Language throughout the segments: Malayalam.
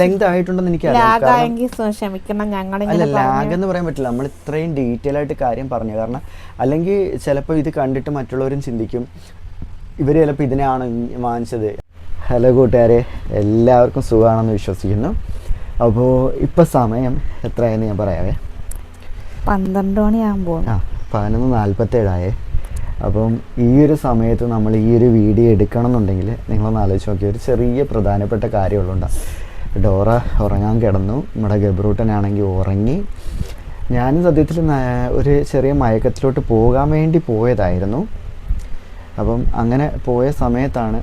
ലെങ്ത് ആയിട്ടുണ്ടെന്ന് ഞങ്ങളിങ്ങനെ ലാഗ് എന്ന് പറയാൻ പറ്റില്ല. നമ്മൾ ഇത്രയും ഡീറ്റെയിൽ ആയിട്ട് കാര്യം പറഞ്ഞു. കാരണം അല്ലെങ്കിൽ ചിലപ്പോൾ ഇത് കണ്ടിട്ട് മറ്റുള്ളവരും ചിന്തിക്കും ഇവർ ചിലപ്പോൾ ഇതിനെയാണ് വാങ്ങിച്ചത് ഹലോ കൂട്ടുകാരെ. എല്ലാവർക്കും സുഖമാണെന്ന് വിശ്വസിക്കുന്നു. അപ്പോൾ ഇപ്പോൾ സമയം എത്രയായെന്ന് ഞാൻ പറയാവേ. പന്ത്രണ്ട് മണിയാകുമ്പോൾ ആ പതിനൊന്ന് നാൽപ്പത്തേഴായേ അപ്പം ഈ ഒരു സമയത്ത് നമ്മൾ ഈ ഒരു വീഡിയോ എടുക്കണം എന്നുണ്ടെങ്കിൽ നിങ്ങളൊന്ന് ആലോചിച്ച് നോക്കിയ ഒരു ചെറിയ പ്രധാനപ്പെട്ട കാര്യമുള്ളുണ്ട് ഡോറ ഉറങ്ങാൻ കിടന്നു. നമ്മുടെ ഗബ്രൂട്ടനാണെങ്കിൽ ഉറങ്ങി. ഞാൻ സത്യത്തിൽ ഒരു ചെറിയ മയക്കത്തിലോട്ട് പോകാൻ വേണ്ടി പോയതായിരുന്നു. അപ്പം അങ്ങനെ പോയ സമയത്താണ്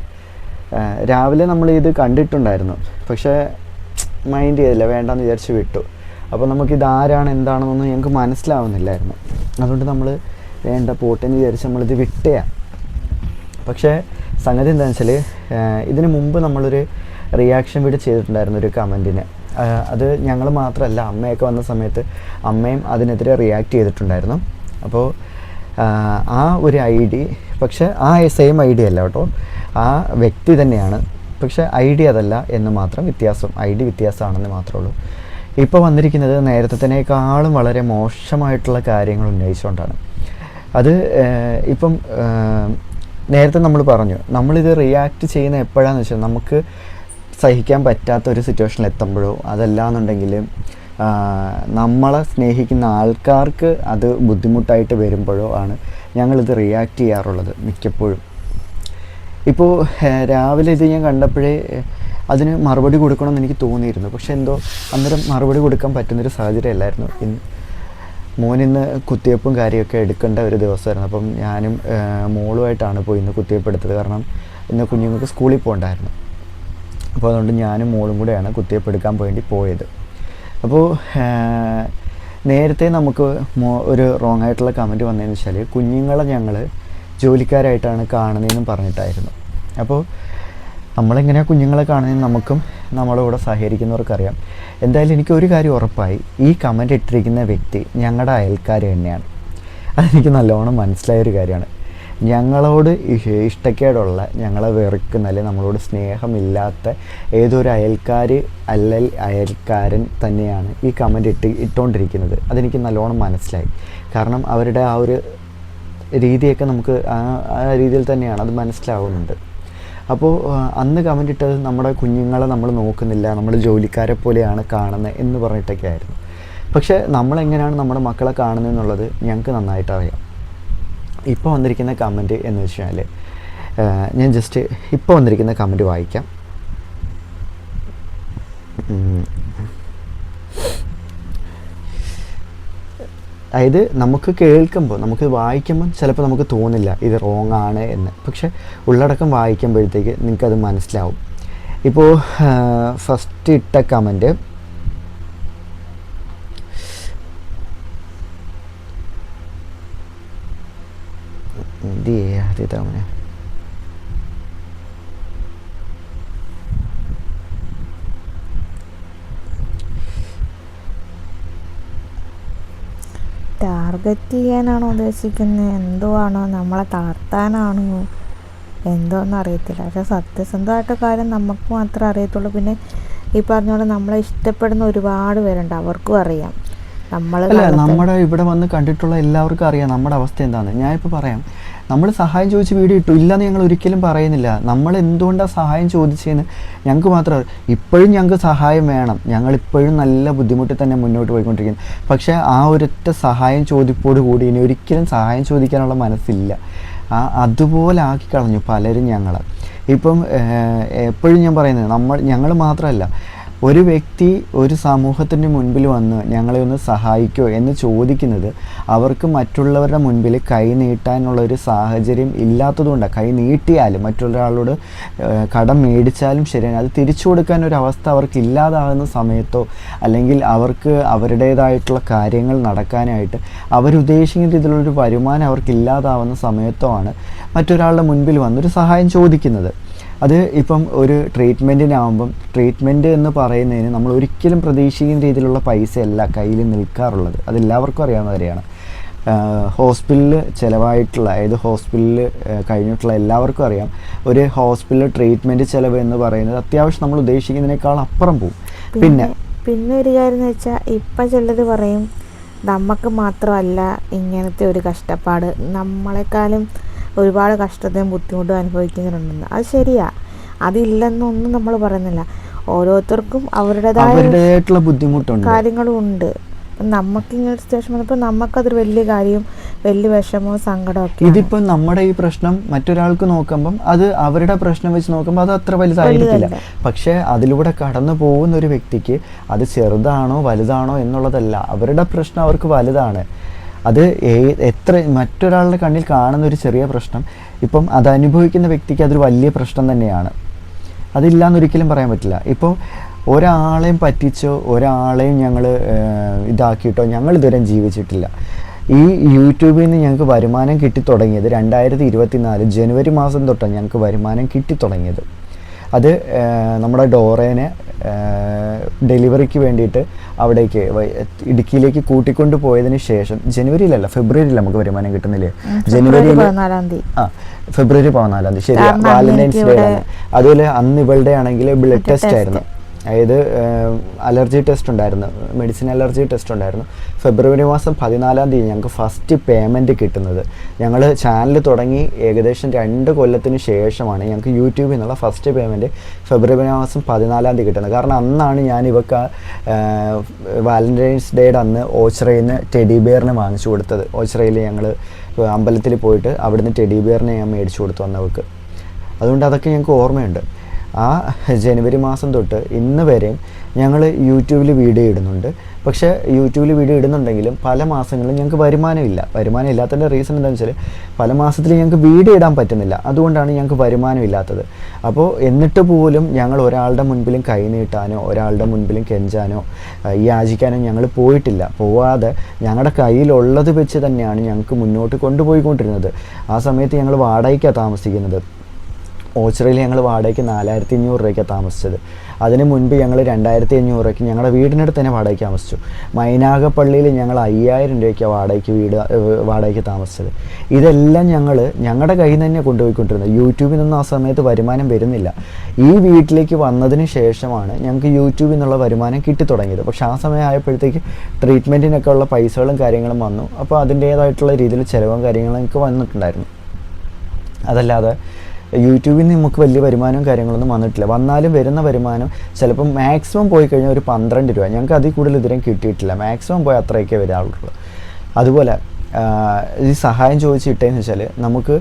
രാവിലെ നമ്മൾ ഇത് കണ്ടിട്ടുണ്ടായിരുന്നു. പക്ഷേ മൈൻഡ് ചെയ്തില്ല വേണ്ടെന്ന് വിചാരിച്ച് വിട്ടു. അപ്പോൾ നമുക്കിതാരാണ് എന്താണെന്നൊന്നും ഞങ്ങൾക്ക് മനസ്സിലാവുന്നില്ലായിരുന്നു. അതുകൊണ്ട് നമ്മൾ വേണ്ട പോട്ടെന്ന് വിചാരിച്ച് നമ്മളിത് വിട്ടയാ. പക്ഷേ സംഗതി എന്താണെന്ന് വെച്ചാൽ ഇതിന് മുമ്പ് നമ്മളൊരു റിയാക്ഷൻ വീഡിയോ ചെയ്തിട്ടുണ്ടായിരുന്നു ഒരു കമന്റിന് അത് ഞങ്ങൾ മാത്രമല്ല അമ്മയൊക്കെ വന്ന സമയത്ത് അമ്മയും അതിനെതിരെ റിയാക്ട് ചെയ്തിട്ടുണ്ടായിരുന്നു. അപ്പോൾ ആ ഒരു ഐ ഡി പക്ഷേ ആ സെയിം ഐ ഡി അല്ല കേട്ടോ. ആ വ്യക്തി തന്നെയാണ്. പക്ഷേ ഐ ഡി അതല്ല എന്ന് മാത്രം വ്യത്യാസം ഐ ഡി വ്യത്യാസമാണെന്ന് മാത്രമേ ഉള്ളൂ. ഇപ്പോൾ വന്നിരിക്കുന്നത് നേരത്തെ തന്നെക്കാളും വളരെ മോശമായിട്ടുള്ള കാര്യങ്ങൾ ഉന്നയിച്ചുകൊണ്ടാണ്. അത് ഇപ്പം നേരത്തെ നമ്മൾ പറഞ്ഞു നമ്മളിത് റിയാക്ട് ചെയ്യുന്ന എപ്പോഴാന്ന് വെച്ചാൽ നമുക്ക് സഹിക്കാൻ പറ്റാത്ത ഒരു സിറ്റുവേഷനിൽ എത്തുമ്പോഴോ അതല്ലാന്നുണ്ടെങ്കിൽ നമ്മളെ സ്നേഹിക്കുന്ന ആൾക്കാർക്ക് അത് ബുദ്ധിമുട്ടായിട്ട് വരുമ്പോഴോ ആണ് ഞങ്ങളിത് റിയാക്ട് ചെയ്യാറുള്ളത് മിക്കപ്പോഴും. ഇപ്പോൾ രാവിലെ ഇത് ഞാൻ കണ്ടപ്പോഴേ അതിന് മറുപടി കൊടുക്കണമെന്ന് എനിക്ക് തോന്നിയിരുന്നു. പക്ഷെ എന്തോ അന്നേരം മറുപടി കൊടുക്കാൻ പറ്റുന്നൊരു സാഹചര്യം അല്ലായിരുന്നു. മോനിന്ന് കുത്തിവയ്പ്പും കാര്യമൊക്കെ എടുക്കേണ്ട ഒരു ദിവസമായിരുന്നു. അപ്പം ഞാനും മോളുമായിട്ടാണ് പോയി ഇന്ന് കുത്തിവയ്പ്പ് എടുത്തത്. കാരണം ഇന്ന് കുഞ്ഞുങ്ങൾക്ക് സ്കൂളിൽ പോകണ്ടായിരുന്നു. അപ്പോൾ അതുകൊണ്ട് ഞാനും മോളും കൂടെയാണ് കുത്തിവയ്പ്പ് എടുക്കാൻ വേണ്ടി പോയത്. അപ്പോൾ നേരത്തെ നമുക്ക് ഒരു റോങ് ആയിട്ടുള്ള കമന്റ് വന്നതെന്ന് വെച്ചാൽ കുഞ്ഞുങ്ങളെ ഞങ്ങൾ ജോലിക്കാരായിട്ടാണ് കാണുന്നതെന്നും പറഞ്ഞിട്ടായിരുന്നു. അപ്പോൾ നമ്മളെങ്ങനെയാണ് കുഞ്ഞുങ്ങളെ കാണുന്നതെന്ന് നമുക്കും നമ്മളെ കൂടെ സഹകരിക്കുന്നവർക്കറിയാം. എന്തായാലും എനിക്ക് ഒരു കാര്യം ഉറപ്പായി. ഈ കമന്റ് ഇട്ടിരിക്കുന്ന വ്യക്തി ഞങ്ങളുടെ അയൽക്കാർ തന്നെയാണ്. അതെനിക്ക് നല്ലോണം മനസ്സിലായൊരു കാര്യമാണ്. ഞങ്ങളോട് ഇഷ്ടക്കേടുള്ള ഞങ്ങളെ വെറുക്കുന്ന അല്ലെങ്കിൽ നമ്മളോട് സ്നേഹമില്ലാത്ത ഏതൊരു അയൽക്കാർ അല്ലെങ്കിൽ അയൽക്കാരൻ തന്നെയാണ് ഈ കമന്റ് ഇട്ട് ഇട്ടുകൊണ്ടിരിക്കുന്നത് അതെനിക്ക് നല്ലോണം മനസ്സിലായി. കാരണം അവരുടെ ആ ഒരു രീതിയൊക്കെ നമുക്ക് ആ രീതിയിൽ തന്നെയാണ് അത് മനസ്സിലാവുന്നുണ്ട്. അപ്പോൾ അന്ന് കമന്റ് ഇട്ടത് നമ്മുടെ കുഞ്ഞുങ്ങളെ നമ്മൾ നോക്കുന്നില്ല നമ്മൾ ജോലിക്കാരെ പോലെയാണ് കാണുന്നത് എന്ന് പറഞ്ഞിട്ടൊക്കെ ആയിരുന്നു. പക്ഷേ നമ്മളെങ്ങനെയാണ് നമ്മുടെ മക്കളെ കാണുന്നത് എന്നുള്ളത് ഞങ്ങൾക്ക് നന്നായിട്ട് അറിയാം. ഇപ്പോൾ വന്നിരിക്കുന്ന കമന്റ് എന്ന് വെച്ചാൽ ഞാൻ ജസ്റ്റ് ഇപ്പോൾ വന്നിരിക്കുന്ന കമന്റ് വായിക്കാം. അതായത് നമുക്ക് കേൾക്കുമ്പോൾ നമുക്ക് വായിക്കുമ്പോൾ ചിലപ്പോൾ നമുക്ക് തോന്നില്ല ഇത് റോങ് ആണ് എന്ന്. പക്ഷെ ഉള്ളടക്കം വായിക്കുമ്പോഴത്തേക്ക് നിങ്ങൾക്കത് മനസ്സിലാവും. ഇപ്പോൾ ഫസ്റ്റ് ഇട്ട കമന്റ് എന്ത് ചെയ്യാതെ തവണ ടാർഗറ്റ് ചെയ്യാനാണോ ഉദ്ദേശിക്കുന്നത് എന്തോ ആണോ നമ്മളെ തളർത്താനാണോ? എന്തോന്ന് അറിയത്തില്ല. പക്ഷെ സത്യസന്ധമായിട്ട് കാര്യം നമുക്ക് മാത്രമേ അറിയത്തുള്ളൂ. പിന്നെ ഈ പറഞ്ഞ പോലെ നമ്മളെ ഇഷ്ടപ്പെടുന്ന ഒരുപാട് പേരുണ്ട്. അവർക്കും അറിയാം. നമ്മൾ നമ്മുടെ ഇവിടെ വന്ന് കണ്ടിട്ടുള്ള എല്ലാവർക്കും അറിയാം. നമ്മുടെ അവസ്ഥ എന്താണെന്ന് ഞാനിപ്പോൾ പറയാം. നമ്മൾ സഹായം ചോദിച്ച് വീഡിയോ ഇട്ടു ഇല്ലെന്ന് ഞങ്ങൾ ഒരിക്കലും പറയുന്നില്ല. നമ്മൾ എന്തുകൊണ്ടാണ് സഹായം ചോദിച്ചതെന്ന് ഞങ്ങൾക്ക് മാത്രം ഇപ്പോഴും ഞങ്ങൾക്ക് സഹായം വേണം. ഞങ്ങൾ ഇപ്പോഴും നല്ല ബുദ്ധിമുട്ടിൽ തന്നെ മുന്നോട്ട് പോയിക്കൊണ്ടിരിക്കുന്നു. പക്ഷേ ആ ഒരൊറ്റ സഹായം ചോദിപ്പോട് കൂടി ഇനി ഒരിക്കലും സഹായം ചോദിക്കാനുള്ള മനസ്സില്ല. ആ അതുപോലെ ആക്കി കളഞ്ഞു പലരും ഞങ്ങളെ. ഇപ്പം എപ്പോഴും ഞാൻ പറയുന്നത് നമ്മൾ ഞങ്ങൾ മാത്രമല്ല ഒരു വ്യക്തി ഒരു സമൂഹത്തിന്റെ മുൻപിൽ വന്ന് ഞങ്ങളെ ഒന്ന് സഹായിക്കോ എന്ന് ചോദിക്കുന്നത് അവർക്ക് മറ്റുള്ളവരുടെ മുൻപിൽ കൈ നീട്ടാനുള്ള ഒരു സാഹചര്യം ഇല്ലാത്തതുകൊണ്ടാണ് കൈ നീട്ടിയാലും മറ്റൊരാളോട് കടം മേടിച്ചാലും ശരിയാണ്. അത് തിരിച്ചു കൊടുക്കാൻ ഒരു അവസ്ഥ അവർക്ക് ഇല്ലാതാകുന്ന സമയത്തോ അല്ലെങ്കിൽ അവർക്ക് അവരുടേതായിട്ടുള്ള കാര്യങ്ങൾ നടക്കാനായിട്ട് അവരുദ്ദേശിക്കുന്ന രീതിയിലുള്ളൊരു വരുമാനം അവർക്ക് ഇല്ലാതാവുന്ന സമയത്തോ ആണ് മറ്റൊരാളുടെ മുൻപിൽ വന്നൊരു സഹായം ചോദിക്കുന്നത്. അത് ഇപ്പം ഒരു ട്രീറ്റ്മെന്റിനാവുമ്പം ട്രീറ്റ്മെന്റ് എന്ന് പറയുന്നതിന് നമ്മൾ ഒരിക്കലും പ്രതീക്ഷിക്കുന്ന രീതിയിലുള്ള പൈസയല്ല കയ്യിൽ നിൽക്കാറുള്ളത്. അതെല്ലാവർക്കും അറിയാവുന്ന കാര്യമാണ്. ഹോസ്പിറ്റലിൽ ചിലവായിട്ടുള്ള അതായത് ഹോസ്പിറ്റലിൽ കഴിഞ്ഞിട്ടുള്ള എല്ലാവർക്കും അറിയാം. ഒരു ഹോസ്പിറ്റൽ ട്രീറ്റ്മെന്റ് ചിലവ് എന്ന് പറയുന്നത് അത്യാവശ്യം നമ്മൾ ഉദ്ദേശിക്കുന്നതിനേക്കാൾ അപ്പുറം പോകും പിന്നെ പിന്നെ ഒരു കാര്യം എന്ന് വെച്ചാൽ ഇപ്പം ചിലത് പറയും നമുക്ക് മാത്രമല്ല ഇങ്ങനത്തെ ഒരു കഷ്ടപ്പാട്. നമ്മളെക്കാളും ഒരുപാട് കഷ്ടതയും ബുദ്ധിമുട്ടും അനുഭവിക്കുന്നവരുണ്ടെന്ന് അത് ശരിയാ. അതില്ലെന്നൊന്നും നമ്മൾ പറയുന്നില്ല. ഓരോരുത്തർക്കും അവരുടേതായ അവരുടേതായിട്ടുള്ള ബുദ്ധിമുട്ടുണ്ട്. കാര്യങ്ങളും ഉണ്ട് നമുക്ക് ഇങ്ങനെ സിറ്റുവേഷൻ വന്നപ്പോൾ നമുക്കതൊരു വലിയ കാര്യം വലിയ വിഷമോ സങ്കടമോ ഒക്കെ ഇതിപ്പോൾ നമ്മുടെ ഈ പ്രശ്നം മറ്റൊരാൾക്ക് നോക്കുമ്പം അത് അവരുടെ പ്രശ്നം വെച്ച് നോക്കുമ്പോൾ അത് അത്ര വലുതായിരിക്കില്ല. പക്ഷേ അതിലൂടെ കടന്നു പോകുന്ന ഒരു വ്യക്തിക്ക് അത് ചെറുതാണോ വലുതാണോ എന്നുള്ളതല്ല. അവരുടെ പ്രശ്നം അവർക്ക് വലുതാണ്. അത് എത്ര മറ്റൊരാളുടെ കണ്ണിൽ കാണുന്ന ഒരു ചെറിയ പ്രശ്നം. ഇപ്പം അത് അനുഭവിക്കുന്ന വ്യക്തിക്ക് അതൊരു വലിയ പ്രശ്നം തന്നെയാണ്. അതില്ലാന്നൊരിക്കലും പറയാൻ പറ്റില്ല. ഇപ്പോൾ ഒരാളെയും പറ്റിച്ചോ ഒരാളെയും ഞങ്ങൾ ഇതാക്കിയിട്ടോ ഞങ്ങൾ ഇതുവരെ ജീവിച്ചിട്ടില്ല. ഈ യൂട്യൂബിൽ നിന്ന് ഞങ്ങൾക്ക് വരുമാനം കിട്ടി തുടങ്ങിയത് രണ്ടായിരത്തി ഇരുപത്തിനാല് ജനുവരി മാസം തൊട്ടാണ് ഞങ്ങൾക്ക് വരുമാനം കിട്ടി തുടങ്ങിയത് അത് നമ്മുടെ ഡോറേനെ ഡെലിവറിക്ക് വേണ്ടിയിട്ട് അവിടേക്ക് ഇടുക്കിയിലേക്ക് കൂട്ടിക്കൊണ്ട് പോയതിന് ശേഷം ജനുവരിയിലല്ല ഫെബ്രുവരിയിൽ നമുക്ക് വരുമാനം കിട്ടുന്നില്ലേ? ജനുവരി ജനുവരിയിൽ ആ ഫെബ്രുവരി പതിനാലാം തീയതി. ശരി വാലന്റൈൻസ് ഡേ ആണ് അതുപോലെ അന്ന് ഇവളുടെ ആണെങ്കിൽ ബ്ലഡ് ടെസ്റ്റ്. ആയിരുന്നു. അതായത് അലർജി ടെസ്റ്റ് ഉണ്ടായിരുന്നു. മെഡിസിൻ അലർജി ടെസ്റ്റ് ഉണ്ടായിരുന്നു. ഫെബ്രുവരി മാസം പതിനാലാം തീയതി ഞങ്ങൾക്ക് ഫസ്റ്റ് പേയ്മെന്റ് കിട്ടുന്നത്. ഞങ്ങൾ ചാനൽ തുടങ്ങി ഏകദേശം രണ്ട് കൊല്ലത്തിന് ശേഷമാണ് ഞങ്ങൾക്ക് യൂട്യൂബിൽ നിന്നുള്ള ഫസ്റ്റ് പേയ്മെന്റ് ഫെബ്രുവരി മാസം പതിനാലാം തീയതി കിട്ടുന്നത്. കാരണം അന്നാണ് ഞാൻ ഇവക്ക് വാലന്റൈൻസ് ഡേയുടെ അന്ന് ഓച്ചറയിൽ നിന്ന് ടെഡി വാങ്ങിച്ചു കൊടുത്തത്. ഓച്ചറയിൽ ഞങ്ങൾ അമ്പലത്തിൽ പോയിട്ട് അവിടുന്ന് ടെഡി ബിയറിനെ ഞാൻ മേടിച്ചു കൊടുത്തു വന്നവർക്ക് അതുകൊണ്ട് അതൊക്കെ ഞങ്ങൾക്ക് ഓർമ്മയുണ്ട്. ആ ജനുവരി മാസം തൊട്ട് ഇന്ന് വരെയും ഞങ്ങൾ യൂട്യൂബിൽ വീഡിയോ ഇടുന്നുണ്ട്. പക്ഷേ യൂട്യൂബിൽ വീഡിയോ ഇടുന്നുണ്ടെങ്കിലും പല മാസങ്ങളിലും ഞങ്ങൾക്ക് വരുമാനമില്ല. വരുമാനം ഇല്ലാത്തതിന്റെ റീസൺ എന്താണെന്ന് വെച്ചാൽ പല മാസത്തിൽ ഞങ്ങൾക്ക് വീഡിയോ ഇടാൻ പറ്റുന്നില്ല. അതുകൊണ്ടാണ് ഞങ്ങൾക്ക് വരുമാനം ഇല്ലാത്തത് അപ്പോൾ എന്നിട്ട് പോലും ഞങ്ങൾ ഒരാളുടെ മുൻപിലും കൈ നീട്ടാനോ ഒരാളുടെ മുൻപിലും കെഞ്ചാനോ യാചിക്കാനോ ഞങ്ങൾ പോയിട്ടില്ല. പോവാതെ ഞങ്ങളുടെ കയ്യിലുള്ളത് വെച്ച് തന്നെയാണ് ഞങ്ങൾക്ക് മുന്നോട്ട് കൊണ്ടുപോയിക്കൊണ്ടിരുന്നത്. ആ സമയത്ത് ഞങ്ങൾ വാടകയ്ക്കാണ് താമസിക്കുന്നത്. ഓച്ചിറയിൽ ഞങ്ങൾ വാടകയ്ക്ക് നാലായിരത്തി അഞ്ഞൂറ് രൂപയ്ക്കാണ് താമസിച്ചത്. അതിന് മുൻപ് ഞങ്ങൾ രണ്ടായിരത്തി അഞ്ഞൂറ് രൂപയ്ക്ക് ഞങ്ങളുടെ വീടിനടുത്ത് തന്നെ വാടകയ്ക്ക് താമസിച്ചു. മൈനാഗപ്പള്ളിയിൽ ഞങ്ങൾ അയ്യായിരം രൂപയ്ക്കാണ് വാടകയ്ക്ക് വീട് വാടകയ്ക്ക് താമസിച്ചത്. ഇതെല്ലാം ഞങ്ങൾ ഞങ്ങളുടെ കയ്യിൽ നിന്ന് തന്നെ കൊണ്ടുപോയിക്കൊണ്ടിരുന്നത്. യൂട്യൂബിൽ നിന്നും ആ സമയത്ത് വരുമാനം വരുന്നില്ല. ഈ വീട്ടിലേക്ക് വന്നതിന് ശേഷമാണ് ഞങ്ങൾക്ക് യൂട്യൂബിൽ നിന്നുള്ള വരുമാനം കിട്ടി തുടങ്ങിയത് പക്ഷേ ആ സമയം ആയപ്പോഴത്തേക്ക് ട്രീറ്റ്മെന്റിനൊക്കെ ഉള്ള പൈസകളും കാര്യങ്ങളും വന്നു. അപ്പോൾ അതിന്റേതായിട്ടുള്ള രീതിയിൽ ചിലവും കാര്യങ്ങളും എനിക്ക് വന്നിട്ടുണ്ടായിരുന്നു. അതല്ലാതെ യൂട്യൂബിൽ നിന്ന് നമുക്ക് വലിയ വരുമാനവും കാര്യങ്ങളൊന്നും വന്നിട്ടില്ല. വന്നാലും വരുന്ന വരുമാനം ചിലപ്പോൾ മാക്സിമം പോയി കഴിഞ്ഞാൽ ഒരു പന്ത്രണ്ട് രൂപ. ഞങ്ങൾക്ക് അതിൽ കൂടുതൽ ഇതുവരെയും കിട്ടിയിട്ടില്ല. മാക്സിമം പോയി അത്രയൊക്കെ വരാറുള്ളൂ. അതുപോലെ ഈ സഹായം ചോദിച്ചിട്ടേന്ന് വെച്ചാൽ നമുക്ക്